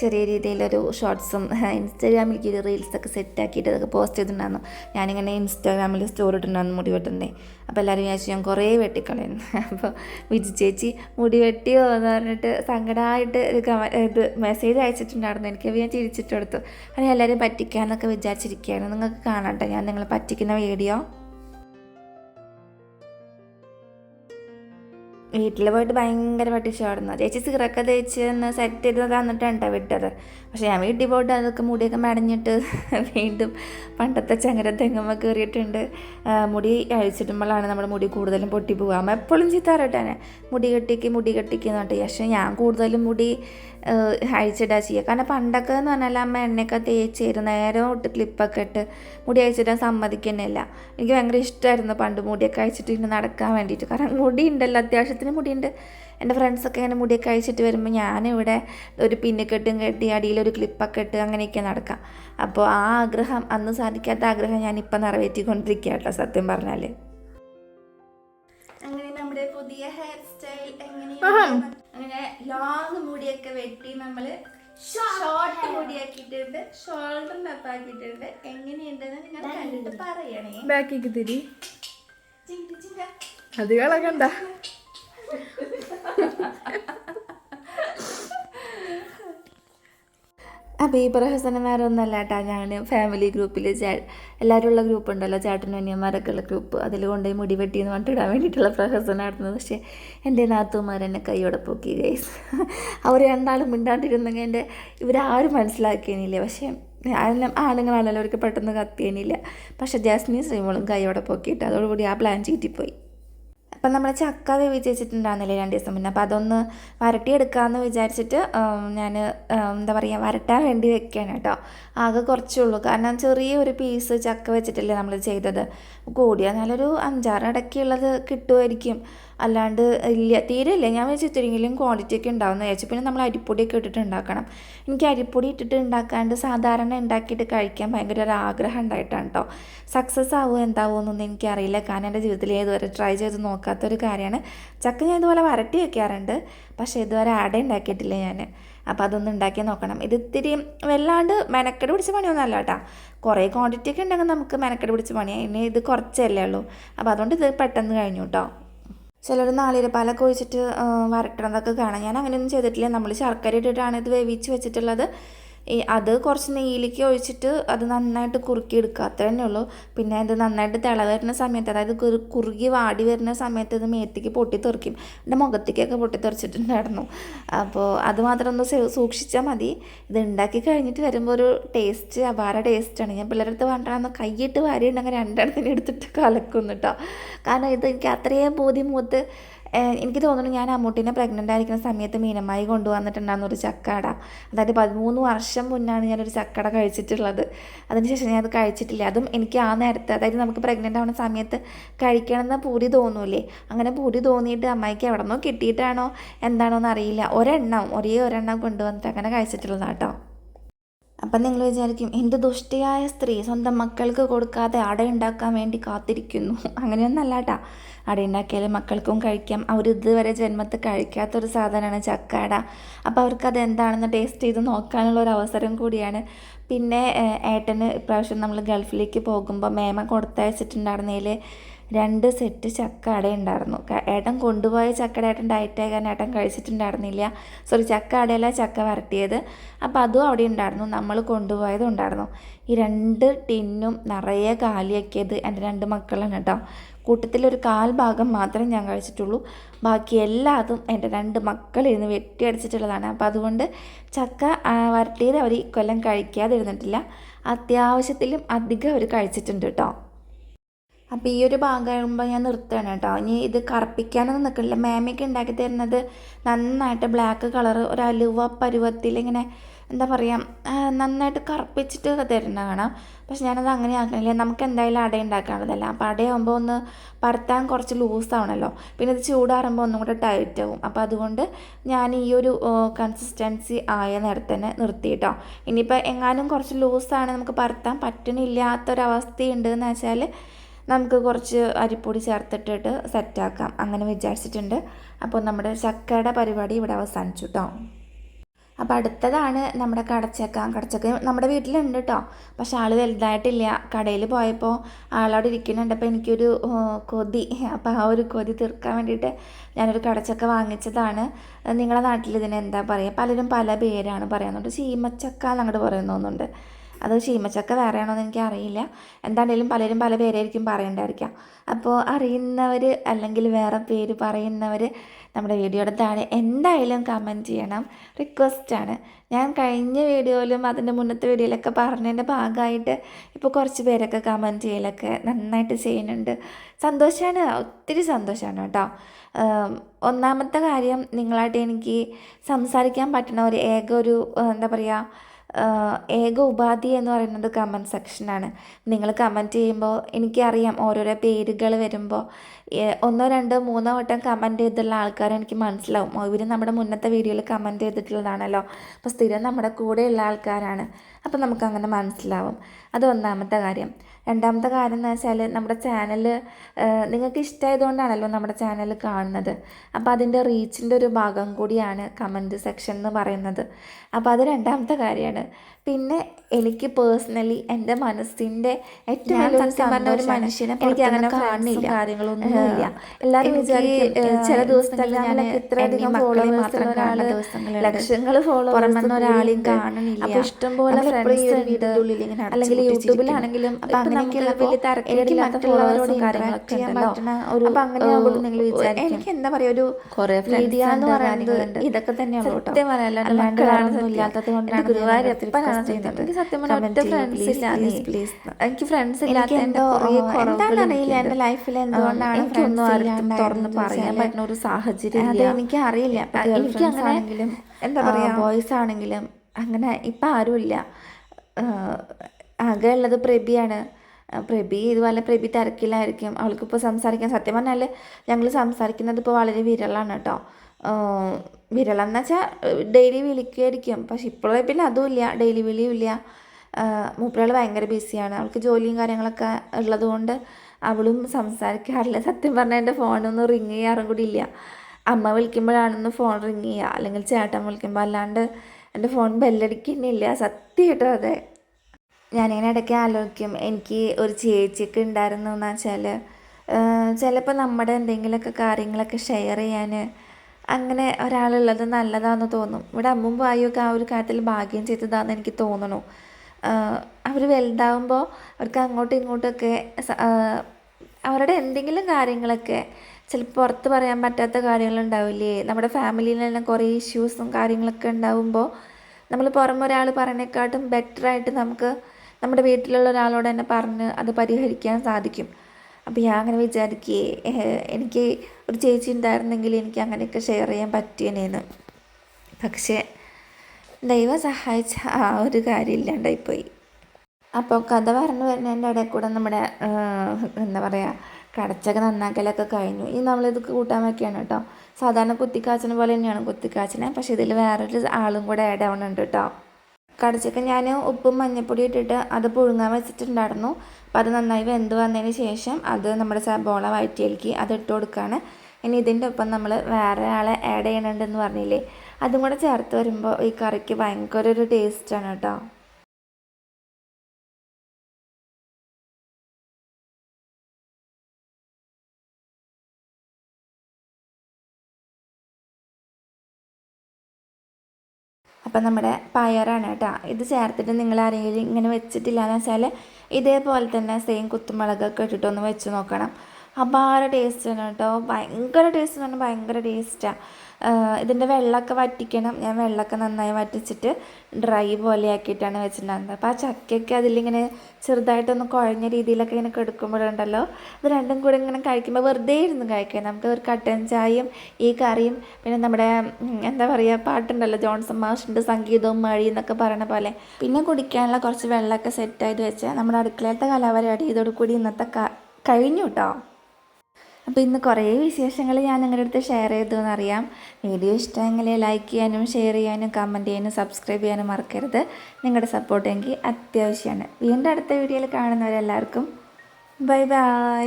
ചെറിയ രീതിയിലൊരു ഷോർട്സും ഇൻസ്റ്റാഗ്രാമിൽ (laughs) ഒരു റീൽസൊക്കെ സെറ്റ് ആക്കിയിട്ട് അതൊക്കെ പോസ്റ്റ് ചെയ്തിട്ടുണ്ടായിരുന്നു. ഞാനിങ്ങനെ ഇൻസ്റ്റാഗ്രാമിൽ സ്റ്റോറി ഇട്ടിട്ടുണ്ടായിരുന്നു മുടി വെട്ടുന്നേ. അപ്പോൾ എല്ലാവരും വിചാരിച്ചു ഞാൻ കുറേ വെട്ടിക്കളയുന്നു (laughs) അപ്പോൾ വിജി ചേച്ചി മുടി വെട്ടിയോ എന്ന് പറഞ്ഞിട്ട് സങ്കടമായിട്ട് ഒരു ഇത് മെസ്സേജ് അയച്ചിട്ടുണ്ടായിരുന്നു. എനിക്ക് ഞാൻ ചിരിച്ചിട്ട് കൊടുത്തു. അങ്ങനെ എല്ലാവരും പറ്റിക്കാന്നൊക്കെ വിചാരിച്ചിരിക്കുകയാണ്. നിങ്ങൾക്ക് കാണട്ടെ ഞാൻ നിങ്ങളെ പറ്റിക്കുന്ന വീഡിയോ വീട്ടിൽ പോയിട്ട് ഭയങ്കര ഇഷ്ടമായിരുന്നു ചേച്ചി സിറൊക്കെ തേച്ച് ഒന്ന് സെറ്റ് ചെയ്ത് തന്നിട്ടാണ് കേട്ടോ വിട്ടത്. പക്ഷേ ഞാൻ വീട്ടിൽ പോയിട്ട് അതൊക്കെ മുടിയൊക്കെ മടഞ്ഞിട്ട് (laughs) വീണ്ടും പണ്ടത്തെ ചങ്ങര തെങ്ങമ്മ കയറിയിട്ടുണ്ട് മുടി അഴിച്ചിടുമ്പോഴാണ് നമ്മുടെ മുടി കൂടുതലും പൊട്ടി പോകുക അമ്മ എപ്പോഴും ചീത്താറട്ടാനെ മുടി കെട്ടിക്ക് മുടി കെട്ടിക്ക് എന്നിട്ട് പക്ഷേ ഞാൻ കൂടുതലും മുടി ഏഹ്, അഴിച്ചിടാ ചെയ്യുക കാരണം പണ്ടൊക്കെ എന്ന് പറഞ്ഞാൽ അമ്മ എണ്ണയൊക്കെ തേച്ച് തരും നേരെ ഇട്ട് ക്ലിപ്പൊക്കെ ഇട്ട് മുടി അഴിച്ചിടാൻ സമ്മതിക്കുന്നില്ല. എനിക്ക് ഭയങ്കര ഇഷ്ടമായിരുന്നു പണ്ട് മുടിയൊക്കെ അഴിച്ചിട്ട് ഇങ്ങനെ നടക്കാൻ വേണ്ടിയിട്ട്. കാരണം മുടി ഉണ്ടല്ലോ അത്യാവശ്യത്തിന് മുടിയുണ്ട് എന്റെ ഫ്രണ്ട്സൊക്കെ ഇങ്ങനെ മുടിയൊക്കെ അഴിച്ചിട്ട് വരുമ്പോൾ ഞാനിവിടെ ഒരു പിന്നിക്കെട്ടും കെട്ടി അടിയിൽ അടിയിലൊരു ക്ലിപ്പൊക്കെ ഇട്ട് അങ്ങനെയൊക്കെ നടക്കാം. അപ്പോൾ ആ ആഗ്രഹം അന്ന് സാധിക്കാത്ത ആഗ്രഹം ഞാനിപ്പോൾ നിറവേറ്റിക്കൊണ്ടിരിക്കുക കേട്ടോ സത്യം പറഞ്ഞാൽ നമ്മുടെ പുതിയ ഹെയർ സ്റ്റൈൽ എങ്ങനെയാണ് അങ്ങനെ ലോങ് മുടിയൊക്കെ വെട്ടി നമ്മൾ ഷോർട്ട് മുടിയാക്കിയിട്ടുണ്ട്. ഷോൾഡർ നപ്പാക്കിട്ടുണ്ട് എങ്ങനെയുണ്ടെന്ന് നിങ്ങൾ കണ്ടിട്ട് പറയണേ. ബാക്കിക്ക് തിരി. അത് കളകണ്ട. (laughs) അപ്പോൾ ഈ പ്രഹസനം വേറെ ഒന്നല്ല കേട്ടോ. ഞാൻ ഫാമിലി ഗ്രൂപ്പിൽ ചേ എല്ലാവരും ഉള്ള ഗ്രൂപ്പ് ഉണ്ടല്ലോ. ചേട്ടനും അനിയന്മാരൊക്കെ ഉള്ള ഗ്രൂപ്പ് അതിൽ കൊണ്ടുപോയി മുടി വെട്ടി എന്ന് പറഞ്ഞിട്ട് ഇടാൻ വേണ്ടിയിട്ടുള്ള നടത്തുന്നത്. പക്ഷേ എന്റെ നാത്തുമാർ എന്നെ കൈയോടെ പൊക്കി ഗൈസ് അവർ രണ്ടാളും മിണ്ടാണ്ടിരുന്നെങ്കിൽ എന്റെ ഇവരാരും മനസ്സിലാക്കിയേനില്ല. പക്ഷേ ആണുങ്ങളാണല്ലോ അവർക്ക് പെട്ടെന്ന് കത്തിയേനില്ല. പക്ഷേ ജാസ്മിൻ ശ്രീമോളും കൈയോടെ പൊക്കിയിട്ട് അതോടുകൂടി ആ പ്ലാൻ ചീറ്റിപ്പോയി. അപ്പം നമ്മൾ ചക്ക വേവിച്ച് വെച്ചിട്ടുണ്ടായിരുന്നില്ലേ രണ്ട് ദിവസം മുന്നേ? അപ്പോൾ അതൊന്ന് വരട്ടിയെടുക്കാമെന്ന് വിചാരിച്ചിട്ട് ഞാൻ എന്താ പറയുക വരട്ടാൻ വേണ്ടി വെക്കുകയാണ് കേട്ടോ. ആകെ കുറച്ചേ ഉള്ളൂ. കാരണം ചെറിയൊരു പീസ് ചക്ക വെച്ചിട്ടല്ലേ നമ്മൾ ചെയ്തത്. കൂടിയാൽ നല്ലൊരു അഞ്ചാറ് ഇടയ്ക്കുള്ളത് കിട്ടുമായിരിക്കും അല്ലാണ്ട് ഇല്ല തീരെ ഇല്ല ഞാൻ വെച്ച് ഇത്തിരിയെങ്കിലും ക്വാണ്ടിറ്റി ഒക്കെ ഉണ്ടാവുമെന്ന് വിചാരിച്ചു. പിന്നെ നമ്മൾ അരിപ്പൊടിയൊക്കെ ഇട്ടിട്ട് ഉണ്ടാക്കണം. എനിക്ക് അരിപ്പൊടി ഇട്ടിട്ട് ഉണ്ടാക്കാണ്ട് സാധാരണ ഉണ്ടാക്കിയിട്ട് കഴിക്കാൻ ഭയങ്കര ഒരു ആഗ്രഹം ഉണ്ടായിട്ടാണ് കേട്ടോ സക്സസ് ആവുമോ എന്താവുമോ എന്നൊന്നും എനിക്കറിയില്ല. കാരണം എന്റെ ജീവിതത്തിൽ ഏതുവരെ ട്രൈ ചെയ്ത് നോക്കാത്തൊരു കാര്യമാണ്. ചക്ക ഞാൻ ഇതുപോലെ വരട്ടി വെക്കാറുണ്ട്. പക്ഷേ ഇതുവരെ ആടെ ഉണ്ടാക്കിയിട്ടില്ല ഞാൻ അപ്പോൾ അതൊന്ന് ഉണ്ടാക്കി നോക്കണം. ഇത് ഇത്തിരി വല്ലാണ്ട് മെനക്കെട് പിടിച്ച പണിയൊന്നും അല്ല കേട്ടോ. കുറേ ക്വാണ്ടിറ്റി ഒക്കെ ഉണ്ടെങ്കിൽ നമുക്ക് മെനക്കെട് പിടിച്ച പണിയാണ് ഇനി ഇത് കുറച്ചല്ലേ ഉള്ളൂ. അപ്പോൾ അതുകൊണ്ട് ഇത് പെട്ടെന്ന് കഴിഞ്ഞു കേട്ടോ. ചിലർ നാളികേരപ്പാലൊക്കെ ഒഴിച്ചിട്ട് വരട്ടണതൊക്കെ കാണാം. ഞാൻ അങ്ങനെയൊന്നും ചെയ്തിട്ടില്ല. നമ്മൾ ശർക്കര ഇട്ടിട്ടാണ് ഇത് വേവിച്ച് വെച്ചിട്ടുള്ളത്. അത് കുറച്ച് നെയ്യിലേക്ക് ഒഴിച്ചിട്ട് അത് നന്നായിട്ട് കുറുക്കി എടുക്കുക അത്ര തന്നെ ഉള്ളൂ. പിന്നെ അത് നന്നായിട്ട് തിള വരുന്ന സമയത്ത് അതായത് കുറു- കുറുകി വാടി വരുന്ന സമയത്ത് ഇത് മേത്തേക്ക് പൊട്ടിത്തെറിക്കും. എന്റെ മുഖത്തേക്കൊക്കെ പൊട്ടിത്തെറിച്ചിട്ടുണ്ടായിരുന്നു അപ്പോൾ അത് മാത്രം ഒന്ന് സൂക്ഷിച്ചാൽ മതി. ഇത് ഉണ്ടാക്കി കഴിഞ്ഞിട്ട് വരുമ്പോൾ ഒരു ടേസ്റ്റ് അപാര ടേസ്റ്റാണ് ഞാൻ പിള്ളേരുടെ അടുത്ത് പറഞ്ഞാൽ കൈയിട്ട് വാരി ഉണ്ടെങ്കിൽ രണ്ടെണ്ണത്തിന് എടുത്തിട്ട് കലക്കും കേട്ടോ കാരണം ഇത് എനിക്ക് അത്രയും ബോധ്യം ഏഹ് എനിക്ക് തോന്നുന്നു ഞാൻ അമ്മൂട്ടിനെ പ്രഗ്നന്റ് ആയിരിക്കുന്ന സമയത്ത് മീനമായി കൊണ്ടുവന്നിട്ടുണ്ടായിരുന്ന ഒരു ചക്കട. അതായത് പതിമൂന്ന് വർഷം മുന്നാണ് ഞാനൊരു ചക്കട കഴിച്ചിട്ടുള്ളത്. അതിനുശേഷം ഞാൻ അത് കഴിച്ചിട്ടില്ല. അതും എനിക്ക് ആ നേരത്തെ അതായത് നമുക്ക് പ്രഗ്നന്റ് ആവുന്ന സമയത്ത് കഴിക്കണമെന്ന് പൂരി തോന്നൂലേ? അങ്ങനെ പൂരി തോന്നിയിട്ട് അമ്മായിക്ക് എവിടെ നിന്നോ കിട്ടിയിട്ടാണോ എന്താണോ എന്ന് അറിയില്ല. ഒരെണ്ണം ഒരേ ഒരെണ്ണം കൊണ്ടുവന്നിട്ട് അങ്ങനെ കഴിച്ചിട്ടുള്ളത് കേട്ടോ അപ്പം നിങ്ങൾ വിചാരിക്കും എന്ത് ദുഷ്ടിയായ സ്ത്രീ സ്വന്തം മക്കൾക്ക് കൊടുക്കാതെ അട ഉണ്ടാക്കാൻ വേണ്ടി കാത്തിരിക്കുന്നു. അങ്ങനെയൊന്നല്ല കേട്ടാ അട ഉണ്ടാക്കിയാൽ മക്കൾക്കും കഴിക്കാം. അവർ ഇതുവരെ ജന്മത്തിൽ കഴിക്കാത്തൊരു സാധനമാണ് ചക്കാട. അപ്പോൾ അവർക്ക് അത് എന്താണെന്ന് ടേസ്റ്റ് ചെയ്ത് നോക്കാനുള്ള ഒരു അവസരം കൂടിയാണ്. പിന്നെ ഏട്ടന് ഇപ്രാവശ്യം നമ്മൾ ഗൾഫിലേക്ക് പോകുമ്പോൾ മേമ കൊടുത്തയച്ചിട്ടുണ്ടായിരുന്നതിൽ രണ്ട് സെറ്റ് ചക്ക അട ഉണ്ടായിരുന്നു ഏട്ടൻ കൊണ്ടുപോയ ചക്കട ഏട്ടൻ ഡയറ്റ് ആയി കാരണം ഏട്ടൻ കഴിച്ചിട്ടുണ്ടായിരുന്നില്ല. സോറി ചക്ക അടയല്ല ചക്ക വരട്ടിയത്. അപ്പോൾ അതും അവിടെ ഉണ്ടായിരുന്നു. നമ്മൾ കൊണ്ടുപോയതും ഉണ്ടായിരുന്നു. ഈ രണ്ട് ടിന്നും നിറയെ കാലിയാക്കിയത് എന്റെ രണ്ട് മക്കളാണ് കേട്ടോ. കൂട്ടത്തിലൊരു കാൽ ഭാഗം മാത്രമേ ഞാൻ കഴിച്ചിട്ടുള്ളൂ. ബാക്കി എല്ലാതും എന്റെ രണ്ട് മക്കളിരുന്ന് വെട്ടിയടിച്ചിട്ടുള്ളതാണ്. അപ്പോൾ അതുകൊണ്ട് ചക്ക വരട്ടിയത് അവർ ഇക്കൊല്ലം കഴിക്കാതിരുന്നിട്ടില്ല. അത്യാവശ്യത്തിലും അധികം അവർ കഴിച്ചിട്ടുണ്ട് കേട്ടോ. അപ്പോൾ ഈ ഒരു ഭാഗമാകുമ്പോൾ ഞാൻ നിർത്തുകയാണ് കേട്ടോ. ഇനി ഇത് കറുപ്പിക്കാനൊന്നും നിൽക്കില്ല മേമയ്ക്ക് ഉണ്ടാക്കി തരുന്നത് നന്നായിട്ട് ബ്ലാക്ക് കളർ ഒരു അലുവ പരുവത്തിൽ ഇങ്ങനെ എന്താ പറയുക നന്നായിട്ട് കറുപ്പിച്ചിട്ട് തരുന്ന കാണാം. പക്ഷെ ഞാനത് അങ്ങനെ ആക്കണില്ല. നമുക്ക് എന്തായാലും അട ഉണ്ടാക്കാനുള്ളതല്ല. അപ്പോൾ അടയാകുമ്പോൾ ഒന്ന് പരത്താൻ കുറച്ച് ലൂസ് ആവണല്ലോ പിന്നെ ഇത് ചൂടാറുമ്പോൾ ഒന്നും കൂടെ ടൈറ്റ് ആവും. അപ്പോൾ അതുകൊണ്ട് ഞാൻ ഈ ഒരു കൺസിസ്റ്റൻസി ആയ നേരത്തെ തന്നെ നിർത്തി കേട്ടോ ഇനിയിപ്പോൾ എങ്ങാനും കുറച്ച് ലൂസാണ് നമുക്ക് പരത്താൻ പറ്റണില്ലാത്തൊരവസ്ഥയുണ്ട് എന്ന് വെച്ചാൽ നമുക്ക് കുറച്ച് അരിപ്പൊടി ചേർത്തിട്ടിട്ട് സെറ്റാക്കാം അങ്ങനെ വിചാരിച്ചിട്ടുണ്ട്. അപ്പോൾ നമ്മുടെ ചക്കയുടെ പരിപാടി ഇവിടെ അവസാനിച്ചു കേട്ടോ അപ്പോൾ അടുത്തതാണ് നമ്മുടെ കടച്ചക്ക. കടച്ചക്ക നമ്മുടെ വീട്ടിലുണ്ട് കേട്ടോ പക്ഷെ ആൾ വലുതായിട്ടില്ല. കടയിൽ പോയപ്പോൾ ആളവിടെ ഇരിക്കുന്നുണ്ട്. അപ്പോൾ എനിക്കൊരു കൊതി. അപ്പോൾ ആ ഒരു കൊതി തീർക്കാൻ വേണ്ടിയിട്ട് ഞാനൊരു കടച്ചക്ക വാങ്ങിച്ചതാണ്. നിങ്ങളുടെ നാട്ടിൽ ഇതിന് എന്താ പറയുക പലരും പല പേരാണ് പറയുന്നുണ്ട് ചീമച്ചക്ക എന്നങ്ങോട്ട് പറയുന്നൊന്നുണ്ട് അത് ചീമച്ചക്ക വേറെയാണോ എന്ന് എനിക്ക് അറിയില്ല എന്താണേലും പലരും പല പേരായിരിക്കും പറയണ്ടായിരിക്കാം. അപ്പോൾ അറിയുന്നവർ അല്ലെങ്കിൽ വേറെ പേര് പറയുന്നവർ നമ്മുടെ വീഡിയോയുടെ താഴെ എന്തായാലും കമന്റ് ചെയ്യണം. റിക്വസ്റ്റാണ് ഞാൻ കഴിഞ്ഞ വീഡിയോയിലും അതിന്റെ മുന്നത്തെ വീഡിയോയിലൊക്കെ പറഞ്ഞതിന്റെ ഭാഗമായിട്ട് ഇപ്പോൾ കുറച്ച് പേരൊക്കെ കമന്റ് ചെയ്യലൊക്കെ നന്നായിട്ട് ചെയ്യുന്നുണ്ട്. സന്തോഷമാണ് ഒത്തിരി സന്തോഷമാണ് കേട്ടോ. ഒന്നാമത്തെ കാര്യം നിങ്ങളായിട്ട് എനിക്ക് സംസാരിക്കാൻ പറ്റുന്ന ഒരു ഏക ഒരു എന്താ പറയുക ഏക ഉപാധി എന്ന് പറയുന്നത് കമന്റ് സെക്ഷനാണ് നിങ്ങൾ കമന്റ് ചെയ്യുമ്പോൾ എനിക്കറിയാം ഓരോരോ പേരുകൾ വരുമ്പോൾ ഒന്നോ രണ്ടോ മൂന്നോ വട്ടം കമന്റ് ചെയ്തിട്ടുള്ള ആൾക്കാരെ എനിക്ക് മനസ്സിലാവും. ഇവർ നമ്മുടെ മുന്നത്തെ വീഡിയോയിൽ കമന്റ് ചെയ്തിട്ടുള്ളതാണല്ലോ. അപ്പോൾ സ്ഥിരം നമ്മുടെ കൂടെയുള്ള ആൾക്കാരാണ്. അപ്പോൾ നമുക്കങ്ങനെ മനസ്സിലാവും. അത് ഒന്നാമത്തെ കാര്യം. രണ്ടാമത്തെ കാര്യം എന്ന് വെച്ചാൽ നമ്മുടെ ചാനൽ നിങ്ങൾക്ക് ഇഷ്ടമായതുകൊണ്ടാണല്ലോ നമ്മുടെ ചാനൽ കാണുന്നത്. അപ്പോൾ അതിന്റെ റീച്ചിന്റെ ഒരു ഭാഗം കൂടിയാണ് കമന്റ് സെക്ഷൻ എന്ന് പറയുന്നത്. അപ്പോൾ അത് രണ്ടാമത്തെ കാര്യമാണ്. പിന്നെ എനിക്ക് പേഴ്സണലി എന്റെ മനസ്സിന്റെ ഏറ്റവും പറഞ്ഞ ഒരു മനുഷ്യനെ എനിക്ക് അങ്ങനെ കാണില്ല friends ഉം കാര്യങ്ങളൊന്നുമില്ല. എല്ലാവരും ചില ദിവസങ്ങളിൽ ഞാൻ ഇത്രയധികം ഫോളോവേഴ്സ് ഒരാൾ കാണുന്ന ദിവസങ്ങളുണ്ട്. ലക്ഷങ്ങൾ ഫോളോ പുറമെന്ന് ഒരാളെയും കാണുന്നില്ല. അപ്പോൾ ഇഷ്ടംപോലെ അല്ലെങ്കിൽ. യൂട്യൂബിലാണെങ്കിലും ഇപ്പം അങ്ങനെയൊക്കെയുള്ള വലിയ തരക്കേടില്ലാത്ത ഫോളോവേഴ്സും കാര്യങ്ങളൊക്കെ ഒരു, അപ്പോൾ അങ്ങനെ ആകുമ്പോൾ നിങ്ങൾ വിചാരിക്കും. എനിക്ക് എന്താ പറയുക ഒരു മീഡിയ എന്ന് പറയുന്നത് ഇതൊക്കെ തന്നെയാണ് കേട്ടോ. സത്യം വേറൊന്നും ഇല്ലാത്തത് കൊണ്ടാണ് എന്റെ ചെയ്യുന്നത്. എനിക്ക്. എനിക്ക് ഫ്രണ്ട്സ് എനിക്ക് കുറവുകൾ എന്താണെന്നറിയില്ല. എന്റെ ലൈഫിൽ എന്തുകൊണ്ടാണ് എനിക്കൊന്നും ആർക്കും തുറന്ന് പറയാൻ പറ്റുന്ന ഒരു സാഹചര്യം അത് ഇല്ല. എനിക്കറിയില്ല ഇപ്പൊ എനിക്ക് അങ്ങനെ എന്താ പറയാ? ബോയ്സ് ആണെങ്കിലും അങ്ങനെ ഇപ്പം ആരുമില്ല. ആകെ ഉള്ളത് പ്രഭിയാണ് ആ, പ്രഭി ഇതുപോലെ പ്രഭി തിരക്കിലായിരിക്കും. അവൾക്കിപ്പോൾ സംസാരിക്കാൻ സത്യം പറഞ്ഞാൽ ഞങ്ങൾ സംസാരിക്കുന്നത് ഇപ്പോൾ വളരെ വിരളാണ് കേട്ടോ. വിരളം എന്ന് വെച്ചാൽ ഡെയിലി വിളിക്കുമായിരിക്കും പക്ഷെ ഇപ്പോഴേ പിന്നെ അതുമില്ല. ഡെയിലി വിളിയും ഇല്ല മൂപ്പരാൾ ഭയങ്കര ബിസിയാണ് അവൾക്ക് ജോലിയും കാര്യങ്ങളൊക്കെ ഉള്ളതുകൊണ്ട് അവളും സംസാരിക്കാറില്ല. സത്യം പറഞ്ഞാൽ എന്റെ ഫോണൊന്നും റിങ് ചെയ്യാറും കൂടി ഇല്ല. അമ്മ വിളിക്കുമ്പോഴാണെന്ന് ഫോൺ റിങ് ചെയ്യുക അല്ലെങ്കിൽ ചേട്ടൻ വിളിക്കുമ്പോൾ അല്ലാണ്ട് എന്റെ ഫോൺ ബെല്ലടിക്കുന്നില്ല. സത്യമായിട്ടോ അതെ. ഞാനിങ്ങനെ ഇടയ്ക്ക് ആലോചിക്കും. എനിക്ക് ഒരു ചേച്ചിയൊക്കെ ഉണ്ടായിരുന്നു എന്ന് വെച്ചാൽ ചിലപ്പോൾ നമ്മുടെ എന്തെങ്കിലുമൊക്കെ കാര്യങ്ങളൊക്കെ ഷെയർ ചെയ്യാൻ അങ്ങനെ ഒരാളുള്ളത് നല്ലതാണെന്ന് തോന്നും. ഇവിടെ അമ്മും ബായിയൊക്കെ ആ ഒരു കാര്യത്തിൽ ഭാഗ്യം ചെയ്തതാണെന്ന് എനിക്ക് തോന്നണു. അവർ വലുതാവുമ്പോൾ അവർക്ക് അങ്ങോട്ടും ഇങ്ങോട്ടൊക്കെ അവരുടെ എന്തെങ്കിലും കാര്യങ്ങളൊക്കെ ചിലപ്പോൾ പുറത്ത് പറയാൻ പറ്റാത്ത കാര്യങ്ങളുണ്ടാവില്ലേ? നമ്മുടെ ഫാമിലിയിൽ തന്നെ കുറേ ഇഷ്യൂസും കാര്യങ്ങളൊക്കെ ഉണ്ടാവുമ്പോൾ നമ്മൾ പുറമെ ഒരാൾ പറയണേക്കാട്ടും ബെറ്ററായിട്ട് നമുക്ക് നമ്മുടെ വീട്ടിലുള്ള ഒരാളോട് തന്നെ പറഞ്ഞ് അത് പരിഹരിക്കാൻ സാധിക്കും. അപ്പോൾ ഞാൻ അങ്ങനെ വിചാരിക്കേ എനിക്ക് ഒരു ചേച്ചി ഉണ്ടായിരുന്നെങ്കിൽ എനിക്ക് അങ്ങനെയൊക്കെ ഷെയർ ചെയ്യാൻ പറ്റിയനേന്ന്. പക്ഷേ ദൈവം സഹായിച്ച ആ ഒരു കാര്യം ഇല്ലാണ്ടായിപ്പോയി. അപ്പോൾ കഥ പറഞ്ഞു വരുന്നതിന്റെ ഇടയിൽ കൂടെ നമ്മുടെ എന്താ പറയുക കടച്ചൊക്കെ നന്നാക്കലൊക്കെ കഴിഞ്ഞു. ഇനി നമ്മളിത് കൂട്ടാൻ വയ്ക്കുകയാണ് കേട്ടോ. സാധാരണ കുത്തിക്കാച്ചിനെ പോലെ തന്നെയാണ് കുത്തിക്കാച്ചിനെ. പക്ഷേ ഇതിൽ വേറൊരു ആളും കൂടെ ആഡ് ആവുന്നുണ്ട് കേട്ടോ. കടച്ചക്ക ഞാൻ ഉപ്പും മഞ്ഞൾപ്പൊടി ഇട്ടിട്ട് അത് പുഴുങ്ങാൻ വെച്ചിട്ടുണ്ടായിരുന്നു. അപ്പോൾ അത് നന്നായി വെന്ത് വന്നതിന് ശേഷം അത് നമ്മുടെ സബോള വഴറ്റിയിലേക്ക് അത് ഇട്ട് കൊടുക്കുകയാണ് ഇനി ഇതിന്റെ ഒപ്പം നമ്മൾ വേറെ ആളെ ആഡ് ചെയ്യണുണ്ടെന്ന് പറഞ്ഞില്ലേ അതും കൂടെ ചേർത്ത് വരുമ്പോൾ ഈ കറിക്ക് ഭയങ്കര ഒരു ടേസ്റ്റാണ് കേട്ടോ. അപ്പം നമ്മുടെ പയറാണ് കേട്ടോ. ഇത് ചേർത്തിട്ട് നിങ്ങൾ ആരെങ്കിലും ഇങ്ങനെ വെച്ചിട്ടില്ല എന്ന് വെച്ചാൽ ഇതേപോലെ തന്നെ സെയിം കുത്തുമുളകൊക്കെ ഇട്ടിട്ടൊന്ന് വെച്ച് നോക്കണം. അപാര ആണ് കേട്ടോ. ഭയങ്കര ടേസ്റ്റ് എന്ന് പറഞ്ഞാൽ ഭയങ്കര ടേസ്റ്റാണ് ഇതിന്റെ വെള്ളമൊക്കെ വറ്റിക്കണം. ഞാൻ വെള്ളമൊക്കെ നന്നായി വറ്റിച്ചിട്ട് ഡ്രൈ പോലെ ആക്കിയിട്ടാണ് വെച്ചിട്ടുണ്ടായിരുന്നത്. അപ്പോൾ ആ ചക്കയൊക്കെ അതിലിങ്ങനെ ചെറുതായിട്ടൊന്ന് കുഴഞ്ഞ രീതിയിലൊക്കെ ഇങ്ങനെ കെടുക്കുമ്പോഴുണ്ടല്ലോ ഇത് രണ്ടും കൂടെ ഇങ്ങനെ കഴിക്കുമ്പോൾ വെറുതെ ഇരുന്ന് കഴിക്കാം. നമുക്ക് ഒരു കട്ടൻ ചായയും ഈ കറിയും പിന്നെ നമ്മുടെ എന്താ പറയുക പാട്ടുണ്ടല്ലോ ജോൺസൺ മാഷിന്റെ സംഗീതവും മഴയും എന്നൊക്കെ പറയണ പോലെ. പിന്നെ കുടിക്കാനുള്ള കുറച്ച് വെള്ളമൊക്കെ സെറ്റായത് വെച്ചാൽ നമ്മുടെ അടുക്കളയിലത്തെ കലാപരിപാടി ഇതോടുകൂടി ഇന്നത്തെ കഴിഞ്ഞു കേട്ടോ അപ്പോൾ ഇന്ന് കുറേ വിശേഷങ്ങൾ ഞാൻ നിങ്ങളുടെ അടുത്ത് ഷെയർ ചെയ്തു എന്നറിയാം വീഡിയോ ഇഷ്ടമെങ്കിൽ ലൈക്ക് ചെയ്യാനും ഷെയർ ചെയ്യാനും കമന്റ് ചെയ്യാനും സബ്സ്ക്രൈബ് ചെയ്യാനും മറക്കരുത്. നിങ്ങളുടെ സപ്പോർട്ട് എനിക്ക് അത്യാവശ്യമാണ്. വീണ്ടും അടുത്ത വീഡിയോയിൽ കാണുന്നവരെല്ലാവർക്കും ബൈ ബൈ